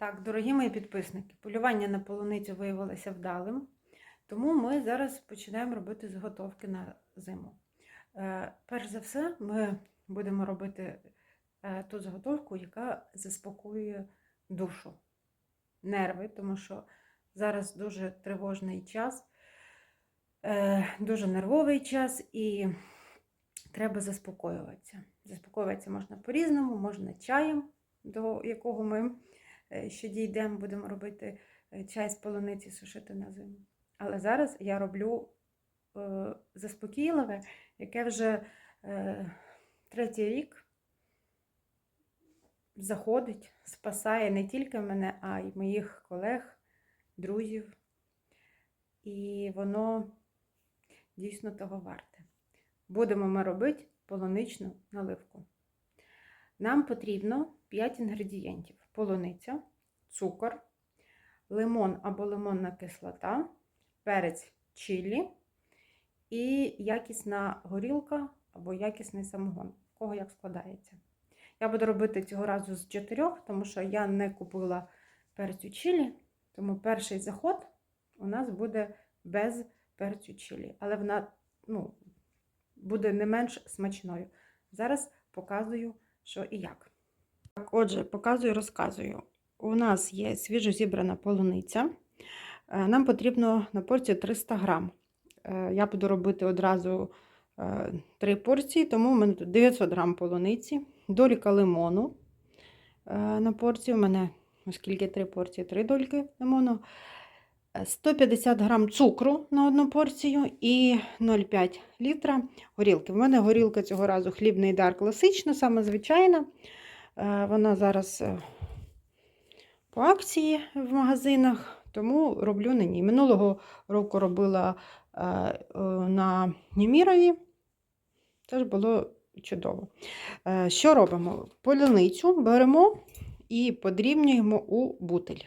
Так, дорогі мої підписники, полювання на полуницю виявилося вдалим, тому ми зараз починаємо робити заготовки на зиму. Е, перш за все, ми будемо робити е, ту заготовку, яка заспокоює душу, нерви, тому що зараз дуже тривожний час, е, дуже нервовий час і треба заспокоюватися. Заспокоюватися можна по-різному, можна чаєм, до якого ми ще дійдемо, будемо робити е, чай з полуниці сушити на зиму. Але зараз я роблю е, заспокійливе, яке вже е, третій рік заходить, спасає не тільки мене, а й моїх колег, друзів. І воно дійсно того варте. Будемо ми робити полуничну наливку. Нам потрібно 5 інгредієнтів: полуниця, цукор, лимон або лимонна кислота, перець чилі і якісна горілка або якісний самогон, в кого як складається. Я буду робити цього разу з чотирьох, тому що я не купила перцю чилі, тому перший заход у нас буде без перцю чилі. Але вона ну, буде не менш смачною. Зараз показую, що і як. Так, отже, показую, розказую. У нас є свіжо зібрана полуниця. Е, Нам потрібно на порцію 300 грам. Е, Я буду робити одразу е, три порції, тому у мене тут 900 грам полуниці, доліка лимону на порцію. У мене, оскільки три порції, три дольки лимону. Е, 150 грам цукру на одну порцію і 0,5 літра горілки. В мене горілка цього разу хлібний дар класична, саме звичайна. Е, Вона зараз е, по акції в магазинах, тому роблю на ній. Минулого року робила е, на Німірові. Теж було чудово. Що робимо? Полуницю беремо і подрібнюємо у бутиль.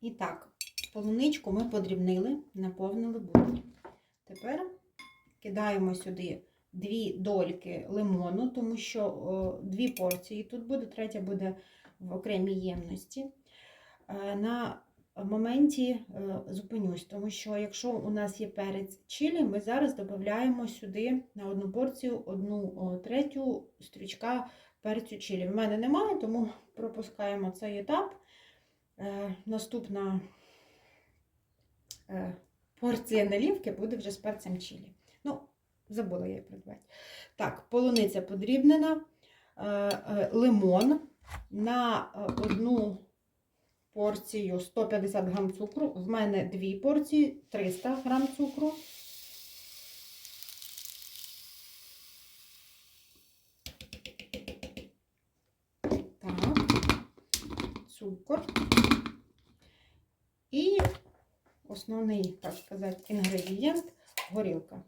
І так, полуничку ми подрібнили, наповнили бутиль. Тепер кидаємо сюди дві дольки лимону, тому що о, дві порції тут буде, третя буде в окремій ємності. Е, На моменті е, зупинюсь, тому що якщо у нас є перець чилі, ми зараз додаємо сюди на одну порцію одну третю стрічка перцю чилі. В мене немає, тому пропускаємо цей етап. Е, Наступна е, порція наливки буде вже з перцем чилі. Ну, забула я її придбати. Так, полуниця подрібнена, е, е, лимон на е, одну порцію 150 грам цукру. В мене дві порції 300 грам цукру. Так, цукор. І основний, так сказати, інгредієнт горілка.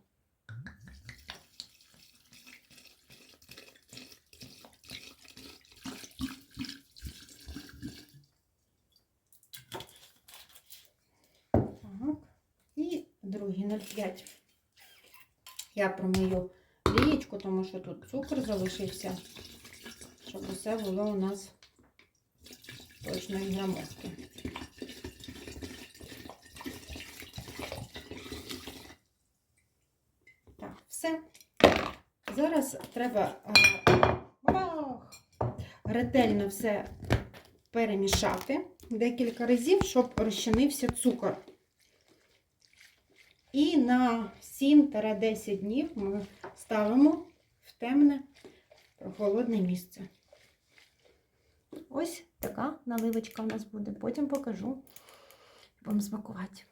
Так. І другий 0,5. Я промию лієчку, тому що тут цукор залишився, щоб усе було у нас точної грамовки. Так, все. Зараз треба ох, ретельно все перемішати декілька разів, щоб розчинився цукор. І на 7-10 днів ми ставимо в темне прохолодне місце. Ось така наливочка у нас буде. Потім покажу, вам смакувати.